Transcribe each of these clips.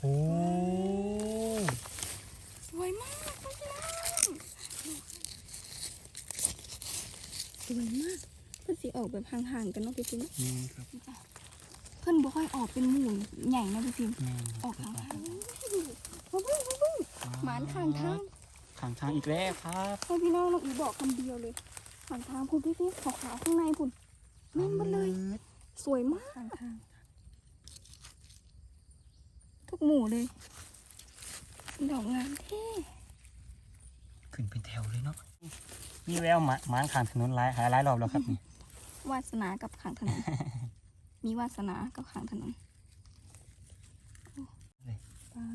โอ้สวยมากพี่น้องสวยมากเพื่อนสีออกแบบห่างๆกันเนาะพี่ฟิล์มนี่ครับ เพื่อนบ่ค่อยออกเป็นหมู่ใหญ่นะพี่ฟิล์มแม่นออกห่างๆมาเบิ้งมาเบิ้งหมานข้างทางข้างทางอีกแล้วครับให้พี่น้องน้องอีบอกคำเดียวเลยข้างทางพุ่นพี่ฟิล์มขาวๆข้างในพุ่นแม่นหมาเลย สวยมากข้าง ทางทุกหมู่เลย ดอกงามเท่ขึ้นเป็นแถวเลยเนาะมีแววหมาหมานข้างถนนหลายหลายหลายรอบแล้วครับนี่วาสนากับขางถนน มีวาสนากับขางถนนโอ้ป๊า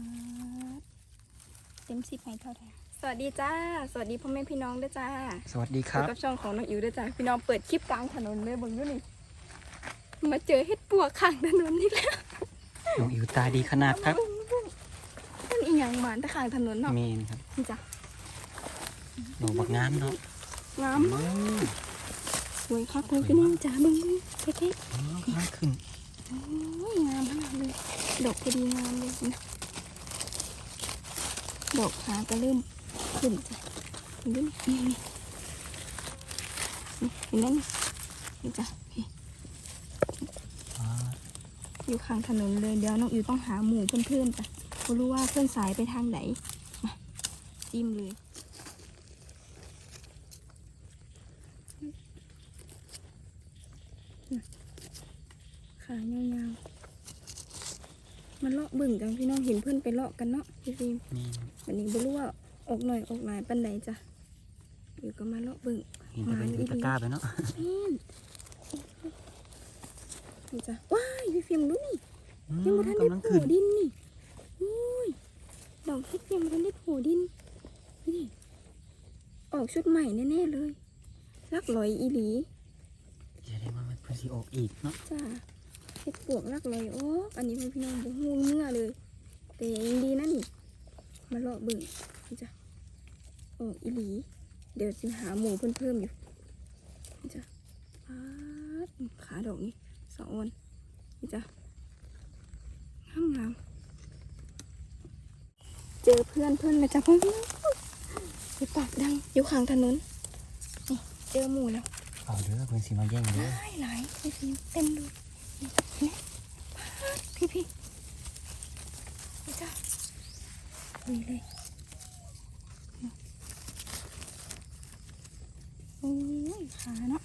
ดเต็มสิบให้เท่าไหร่สวัสดีจ้า สวัสดีพ่อแม่พี่น้องด้วยจ้าสวัสดีคอยู่รับกับช่องของน้องอิ๋วด้วยจ้าพี่น้องเปิดคลิปกลางถนนเลยเบิ่งดูนี่มาเจอเฮ็ดปวกข้างถนนนี่แล้ว น้องอิวตาดีขนาดครับมันอีหยังหมานแต่ข้างถนนเนาะเมนครับนี่จ้ะดอกบักงามเนาะงามมากสวยครับเลยพี่น้องจ้าเบิ่งเท่ๆอ๋อกำลังขึ้นโอ้ยงามมากเลยดอกพอดีงามเลยนะดอกขาก็เริ่มขึ้นจ้ะเห็นไหมนี่นี่นี่เห็นไหมนี่นี่จ้ะนี่ อ่า อยู่ข้างถนนเลยเดี๋ยวน้องอิวต้องหาหมู่เพื่อนๆจ้ะไม่รู้ว่าเพื่อนสายไปทางไหนมาจิ้มเลยขายาวๆมันเลาะบึ่งกันพี่น้องเห็นเพื่อนไปเลาะกันเนาะพี่ฟิล์มเมนวันนี้ไม่รู้ว่าออกหน่อยออกหลายปันไหนจ้ะอยู่ก็มาเลาะบึ่งเห็นแต่เป็นอยู่ตะกร้าไปเนาะแม่ นนี่จ้ะว้ายพี่ฟิล์มดูนี่อืมยังไม่ทันได้กำลังโผขึ้ล่นดินนี่อุ้ยดอกเห็ดยังไม่ทันได้โผล่ดินนี่ออกชุดใหม่แน่ๆเลยลักลอยอีหลีจะได้มาเป็นพรีออกอีกเนาะจ้าเห็ดปวกลักลอยโอ้อันนี้พี่น้องบ่ฮู้เมื่อเลย แต่ยังดีนะนี่มาเลาะเบิ่งนี่จ้ะออกอีหลี เดี๋ยวสิหาหมูเพิ่มเพิ่มอยู่นี่จ้ะปาดขาดอกนี่ สะออนนี่จ้ะงามงามเจอเพื่อนเพื่อนแล้วจ้ะเพื่อนไปปากดังอยู่ข้างถนนนี่เจอหมูแล้วเอาเด้อเพื่อนสิมาแย่งเด้อหลายหลายพี่พี่เต็มเลยนี่เห็นไหมปาดพี่พี่นี่จ้ะลุยเลยโอ้ยขาเนาะ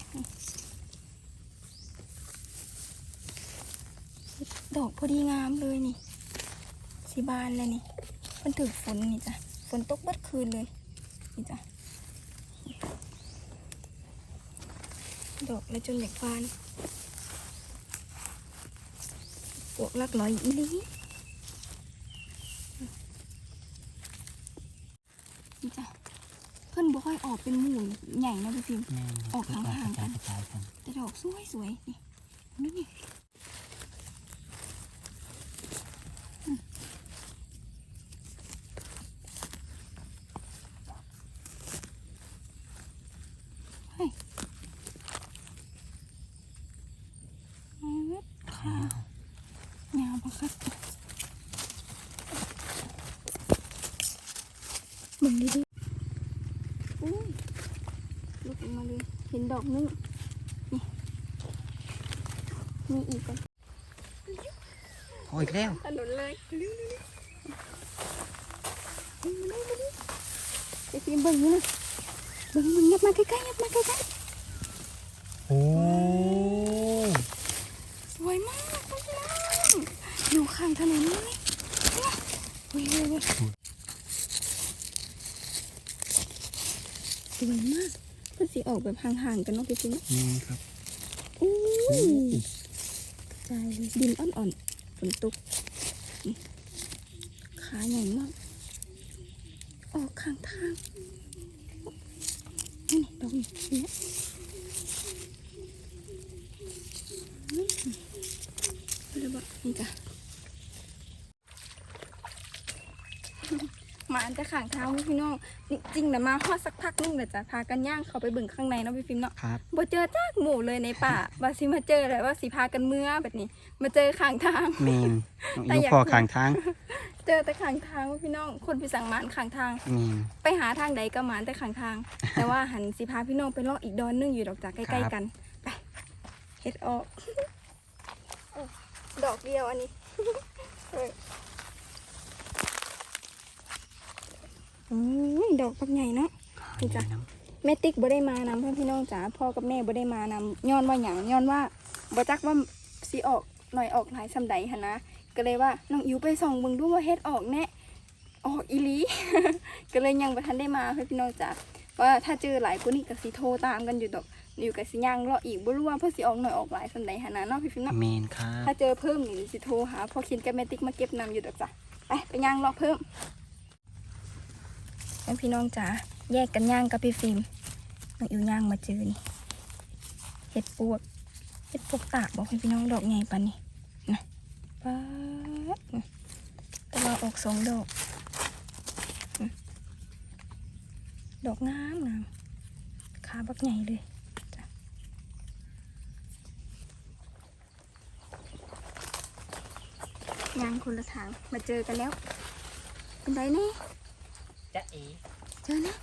ดอกพอดีงามเลยนี่สีบานเลยนี่มันถึกฝนนี่จ้ะฝนตกเบัดคืนเลยนี่จ้ะดอกแล้วจนอยากบานปวกลักลอยอีหลีนี่จ้ะเพิ่นบ่ค่อยออกเป็นหมู่ใหญ่นะพี่ฟิล์มแม่นออกห่างๆกันกระจายกันแต่ดอกสวยสวยๆนี่ดูนี่อืมเฮ้ยเอาเว็บค่ะยาวปะครับมึงดีดิอุ้ยลุกออกมาเลย เห็นด อกนึงมีอีกก่อนโอ้อีกแล้วถนนเลยเร็วๆๆมาเลยมาเลยไปฟิล์มเบิ่งนี่นะเบิ่งมึงยับมาใกล้ๆยับมาใกล้โอ้ๆสวยมากพี่น้องอยู่ข้างถนนเลยเนี่ยเว้ยเว้ยเว้ยสวยมาก เพื่อนสีออกแบบห่างๆกันเนาะพี่ฟิล์มนี่ครับอู้โอ้ยกระจายเลยดินอ่อนๆฝนตกนี่ขาใหญ่มาก ออกข้างทางนี่ดอกนี่เนี่ยอืมเอาเลยบอกนี่จ้ะ มาอันจะข้างทางนี่พี่น้องจริงๆนะมาฮอดสักพักนึงแต่จะพากันย่างเขาไปเบิ่งข้างในเนาะพี่ฟิล์มเนาะครับบ่เจอจากหมู่เลยในป่าว่าสิมาเจอเลยว่าสิพากันเมื่อแบบนี้ มาเจอข้างทางเมนน้องแต่อิวอยากพอข้างทางเจอแต่ข้างทางว่าพี่น้องคนไปสั่งหมานข้างทาง แม่น ไปหาทางใดก็หมานแต่ข้างทาง แต่ว่าหันสิพาพี่น้องไปเลาะอีกดอนหนึงอยู่ดอกจากใกครัล้บๆกันไปเฮ็ดออกโอ้ดอกเดียวอันนี้เออ อืมดอกปักใหญ่เนาะนี่จ้ะแม่ติ๊กบ่ได้มานำเพื่อนพี่น้องจ๋าพ่อกับแม่บ่ได้มานำย้อนว่าหยังย้อนว่าบ่จักว่าสิออกหน่อยออกหลายซำใดหั่นนะก็เลยว่าน้องอิ๋วไปส่องเบิ่งดูว่าเฮ็ดออกแน่ออกอีหลีก็เลยยังบ่ทันได้มาเพื่อนพี่น้องจ๋าว่าถ้าเจอหลายกว่านี้ก็สิโทรตามกันอยู่ดอกอยู่ก็สิย่างรออีกบ่รู้ว่าเพิ่นสิออกหน่อยออกหลายซำใดหั่นนะเนาะพี่ฟิล์มเนาะแม่นครับถ้าเจอเพิ่มนี่สิโทรหาพ่อเคนกับแม่ติ๊กมาเก็บนำอยู่ดอกจ้ะไปไปย่างรอเพิ่ม แม่พี่น้องจ๋าแยกกันย่างกับพี่ฟิล์มน้องอิวย่างมาเจอนี่เห็ดปวกเห็ดปวกตากบอกให้พี่น้องดอกใหญ่ปานนี้นะป๊าดนะแต่ว่าออกสองดอก ดอกงามงามขาบักใหญ่เลยย่างคนละทางมาเจอกันแล้ว เป็นไรนี่ จ๊ะเอ๋เจอนะ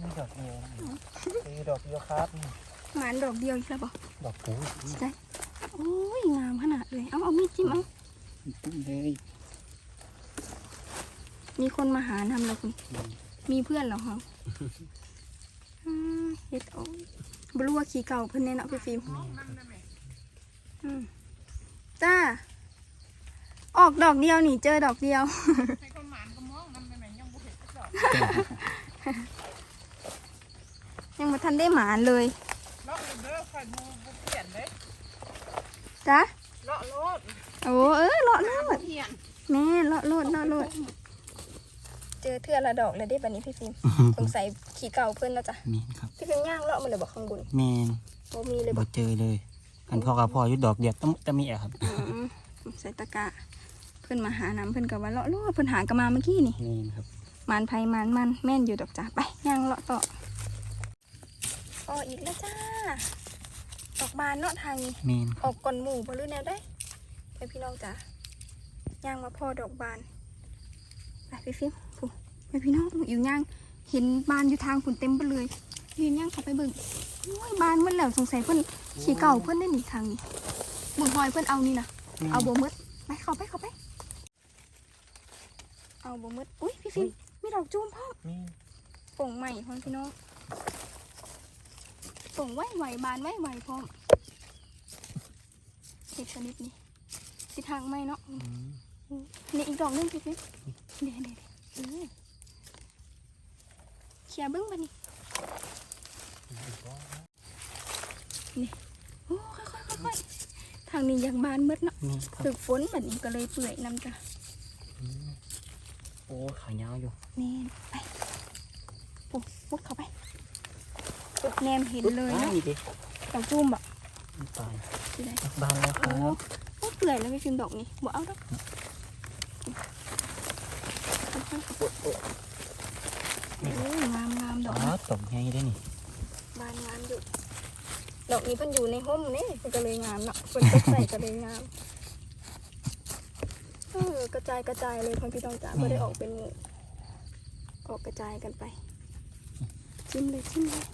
มีดอกเดียวมีดอกเดียวครับนี่หมานดอกเดียวอีกแล้วบอกดอกปูได้โอ้ยงามขนาดเลย เอาเอามีดจิ้มเอาตุ้มเลยมีคนมาหาทำแล้วคุณอืมมีเพื่อนเหรอฮะอืมเฮ็ดเอาบรู้ว่าขี่เก่าเพิ่นแน่เนาะพี่ฟิล์มอืมจ้า ออกดอกเดียวนี่เจอดอกเดียว ยังมาทันได้หมานเลยเลาะเลยเด้อค่อยมูบ่เปลี่ยนเด้จ้าเลาะโลดโอ้เออเลาะโลดเปลี่ยนแม่เลาะโลดเลาะโลด เจอเทื่อละดอกเลยได้บัดนี้พี่ฟิล์มสงสัยขี่เก่าเพิ่นแล้วจ้ะแม่นครับพี่ฟิล์มย่างเลาะมาเลยบอกข้างบนแม่นโอ้มีเลยบบ่อกเจอเลยกันพ่อกับพ่ออยู่ดอกเดียวต้องจะมีอะครับอืมใส่ตะกะเพื่อนมาหาน้ำเพื่อนกับว่าเลาะเลาะเพื่อนหากนมาเมื่อกี้นี่แม่นครับ มันไผ่มันมันแม่นอยู่ดอกจ้าไปย่างเลาะต่อออกอีกแล้วจ้าดอกบานเนาะทางนี้แม่นออกก่อนหมู่บ่รู้แนวได้ไปพี่น้องจ้าย่างมาพ่อดอกบานไปพี่ฟิล์มผู้ไปพี่น้องอยู่ย่างเห็นบานอยู่ทางผุนเต็มไปเลยยืนย่างเข้าไปเบิ่งโอ้ยบานมันแล้วสงสัยเพื่อนขี่เก่าเพื่อนได้หนีทางนี้บุญพลอยเพื่อนเอานี่นะเอาโบมืดไปเข้าไปเข้าไป เอาโบมืดอุ้ยพี่ฟิล์ม มีดอกจูมพ่อมแม่นโป่งใหม่พร้อมพี่น้องโป่งไหวไหวบานไหวไหวพร้อมเห็ดชนิดนี้สิทางไหมเนาะอืมนี่อีกดอกหนึงพี่ฟิล์มเดี๋ยวเดี๋ยวเดี๋ยวเออเคลียร์เบิ้งบันนี่โอ้ค่อยๆค่อยๆทางนี้ยังบานมืดเนาะนี่ครับถึกฝนแบบนี้ก็เลยเปื่อยน้ำจ้ะอืม โอ้ขายาวอยู่นี่ไปปุ๊บปุ๊บเข้าไปปุ๊บแนมเห็นเลยอ้าเนาะนี่ดิดอกจุ่มแบบตายที่ไหนบานแล้วคโอ้รับโอ้เปื่อยแล้วพี่ฟิล์มดอกนี้บ่เอาดอกโอ้ยงามงามดอ๋ออกนี้ตกไงได้นี่บานงามอยู่ดอกนี้เพิ่นอยู่ในห้มนี่มันก็เลยงามเนาะเพิ่นตกใส่ก็เลยงามเออกระจายกระจายเลยพ่อพี่ต้องจ๋าไม่ได้ออกเป็นหมู่ออกกระจายกันไป จิ้มเลยจิ้มเลย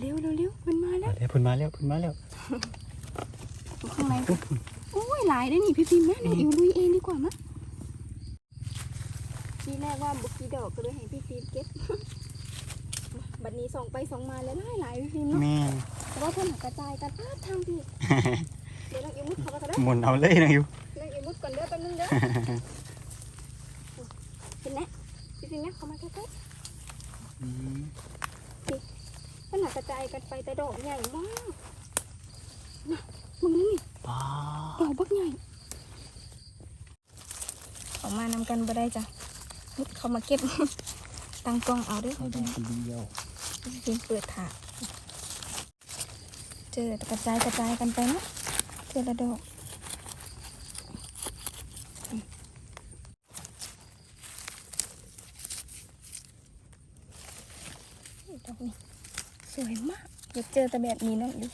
เร็วเร็วเร็วมันมาแล้วเดี๋ยวเพิ่นมาแล้วเพิ่นมาแล้วอยู่ข้างในโอ้ยหลายได้อนี่พี่พิมพ์นะน้องอิวลุยเองดีกว่ามะทีแรกว่าบุกีดอกก็เลยให้พี่ฟิล์มเก็บบัดนี้ส่องไปส่องมาแล้วหลายหลายพี่ฟิล์มเนาะแม่น แต่ว่าเพิ่นหากระจายกันป้าดทางพี่เดี๋ยวน้องอิวมุดเข้ามากันเด้อหมุนเอาเลยนะอยู่น้องอิวมุดก่อนเด้อแป๊บนึงเด้อเห็นไหมพี่ฟิล์มเนี่ยเข้ามาใกล้อืมๆเพิ่นหากระจายกันไปแต่ดอกใหญ่มากนะมึงนี่ป้าดอกบักใหญ่ออกมานำกันบ่ได้จ้ะมุดเข้ามาเก็บตั้งกล้องเอาเด้วยเขาได้คนเดียวฟิล์มเปิดถาด เจอกระจายกระจายกันไปนะเจอระดอกดอกนี้สวยมาก อยากเจอแต่แบบนี้นะดู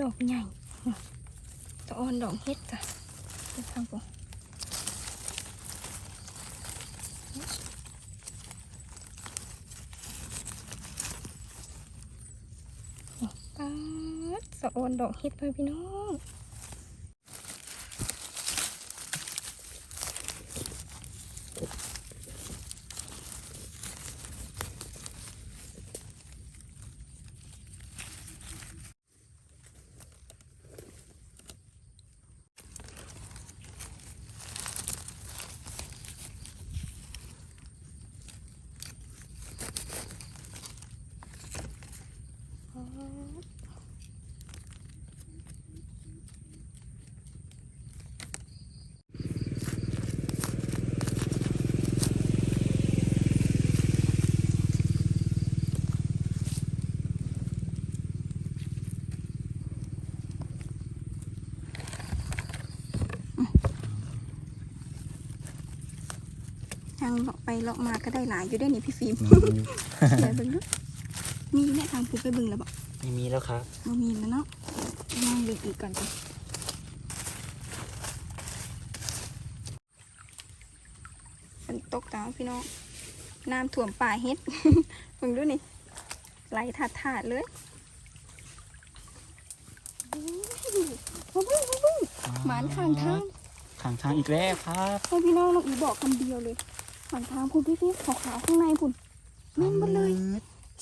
ดอกใหญ่ตะออนดอกเฮ็ดจ้ะ สะออนดอกเฮ็ดไปพี่น้อง ทางเลาะไปเลาะมาก็ได้หลายอยู่ได้นี่พี่ฟิล์มมีอยู่เดี๋ยวเบิ่งเนาะมีแม่ทางผูไปเบิ่งแล้วบ่ไม่มีแล้วครับบ่มีแล้วเนาะลองเบิ่งอีกก่อนจ้ะฝนตกตามพี่น้องน้ำท่วมป่าเฮ็ดเบิ่งดูนี่ไหลถาดถาดๆเลยมาเบิ่งมาเบิ่งหมานข้างทาง ข้างทางอีกแล้วครับ ให้พี่น้องน้องอีบอกคำเดียวเลย ข้างทางคุณพี่พี่ขาวๆข้างในคุณแม่นหมดเลย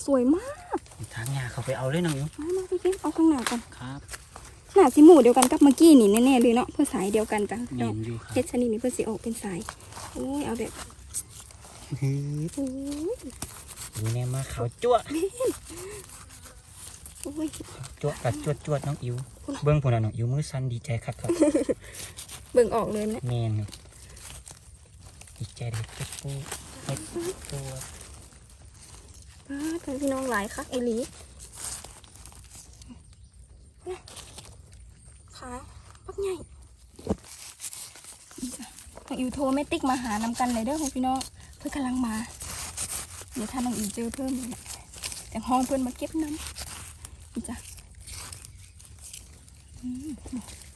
สวยมากทางยาเขาไปเอาเลยน้องอิ๋วมามาพี่พี่เอาข้างหน้าก่อนครับหน้าสิหมู่เดียวกันกับเมื่อกี้นี่แน่ๆเลยเนาะเพื่อสายเดียวกันจ้ะเมดอกนอยู่ครับเฮ็ดชนิดนี้เพื่อสิออกเป็นสายโอ้ยเอาแบบฮึบโอ้ยดูแน่มาขาวจั่วโอ้ยจั่วกัดจวดจวดน้องอิ๋วเบิ้งผลน้องอิ๋วมือสั่นดีใจครับครับเบิ่งออกเลยนะแมน ครับดีใจเลยจุ๊บปุ๊บเฮ็ดตัวป้าดพี่น้องหลายคักไอลีขาปักใหญ่นี่จ้ะน้องอิวโทรไม่ติ๊กมาหานำกันเลยเด้อของพี่น้องเพื่อนกำลังมา เดี๋ยวถ้าน้องอิวเจอเพิ่มอีกเนี่ยแต่ห้องเพื่อนมาเก็บน้ำนี่จ้ะอืมข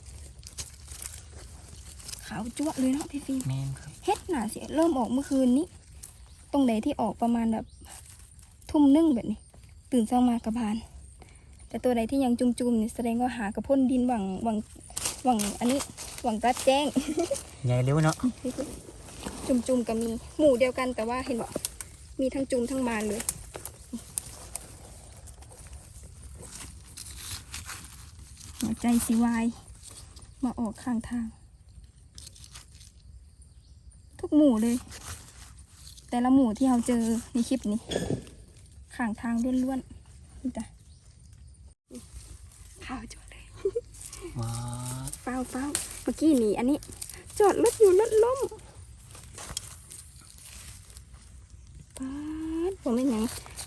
าวจั๊วะเลยเนาะพี่ฟิล์มแมนครับเฮ็ดหนาสิเริ่มออกเมื่อคืนนี้ ตรงไหนที่ออกประมาณแบบทุ่มหนึ่งแบบนี้ ตื่นเช้ามากระบาน แต่ตัวใดที่ยังจุ่มๆนี่แสดงว่าหากระพ่นดินหวังหวังหวังอันนี้หวังรัดแจ้งใหญ่เร็วเนาะจุ่มๆก็มีหมู่เดียวกันแต่ว่าเห็นบอกมีทั้งจุ่มทั้งบานเลยหัวใจสิวายมาออกข้างทาง ทุกหมู่เลย แต่ละหมู่ที่เราเจอในคลิปนี้ข้างทางล้วนๆนี่จ้ะข้าวจอดเลยว้าเฝ้าเฝ้าเมื่อกี้นี่อันนี้ จอดรถอยู่รถล้มป๊าดผมเป็นหยัง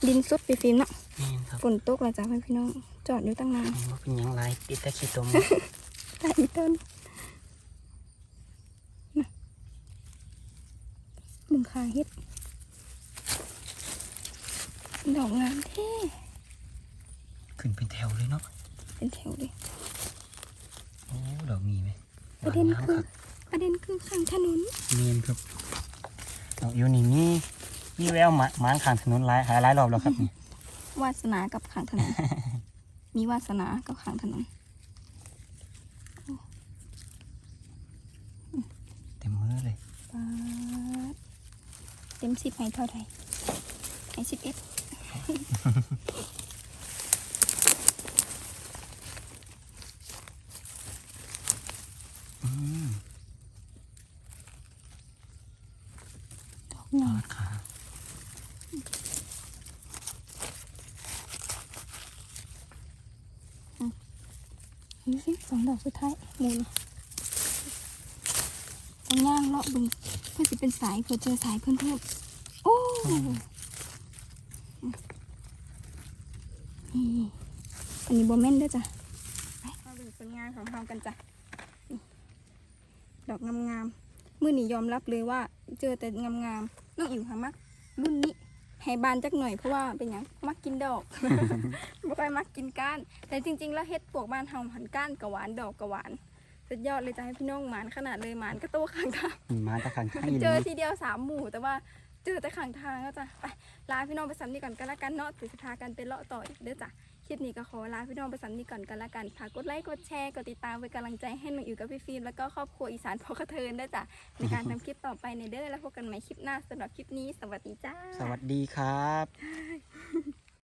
ดินซุดไปฟิล์มเนาะแมนครับฝนตกแล้วจ้ะพี่น้อง จอดอยู่ตั้งนานแม่นว่าเป็นหยังไรติดตะขีตมใต้อีต้นนะ มึงขาเฮ็ด ดอกงามแท้ขึ้นเป็นแถวเลยเนาะเป็นแถวเลยโอ้ดอกมีไหมประเด็นวางคือน้ำรับประเด็นคือข้างถนนเมียนครับน้องอิ๋วนี่มีมีแววหมาหมานข้างถนนหลายหายหลายรอบแล้วครับนี่วาสนากับข้างถนนมีวาสนากับข้างถนน เต็มมือเลย ป๊าดเต็มสิบให้เท่าไหร่ให้สิบเอ็ดอืมดอกใหญ่ยอดขาดูสิสองดอกสุดท้ายหมูนี่ต้องย่างเลาะบึงเพื่อจะเป็นสายเพื่อเจอสายเพิ่มเพิ่มโอ้นี่อันนี้โบแม่นเด้วยจ้ะไปมาเบิ่งผลงานของเรากันจ้ะนี่ดอกงามๆมื่อนี้ยอมรับเลยว่า เจอแต่งามๆน้องอิ๋วหามักรุ่นนี้แพให้บานจักหน่อยเพราะว่าเป็นหยังมักกินดอกบ่ค่อยมักกินก้าน แต่จริง ๆ แล้วเฮ็ดปวกบ้านเฮาหันก้านก็หวานดอกก็หวาน สุดยอดเลยจ้ะให้พี่น้องหมานขนาดเลยหมานก็โตข้างทางมีหมาตะขังให้เจอเลยทีเดียวสามหมู่แต่ว่าเจอแต่ข้างทางก็จ้ะไปลาพี่น้องไปสำนีก่อนกันละกันเนาะติดสุดท้ายกันเป็นเลาะต่ออีกเด้อจ้ะคลิปนี้ก็ขอลาพี่น้องไปสำนีก่อนกันละกันฝากกดไลค์กดแชร์กดติดตามเป็นกำลังใจให้น้องอิ๋วกับพี่ฟิล์มแล้วก็ครอบครัวอีสานพอกระเทินด้วยจ้ะในการทำคลิปต่อไปในเด้อแล้วพบกันใหม่คลิปหน้าสำหรับคลิปนี้สวัสดีจ้า สวัสดีครับ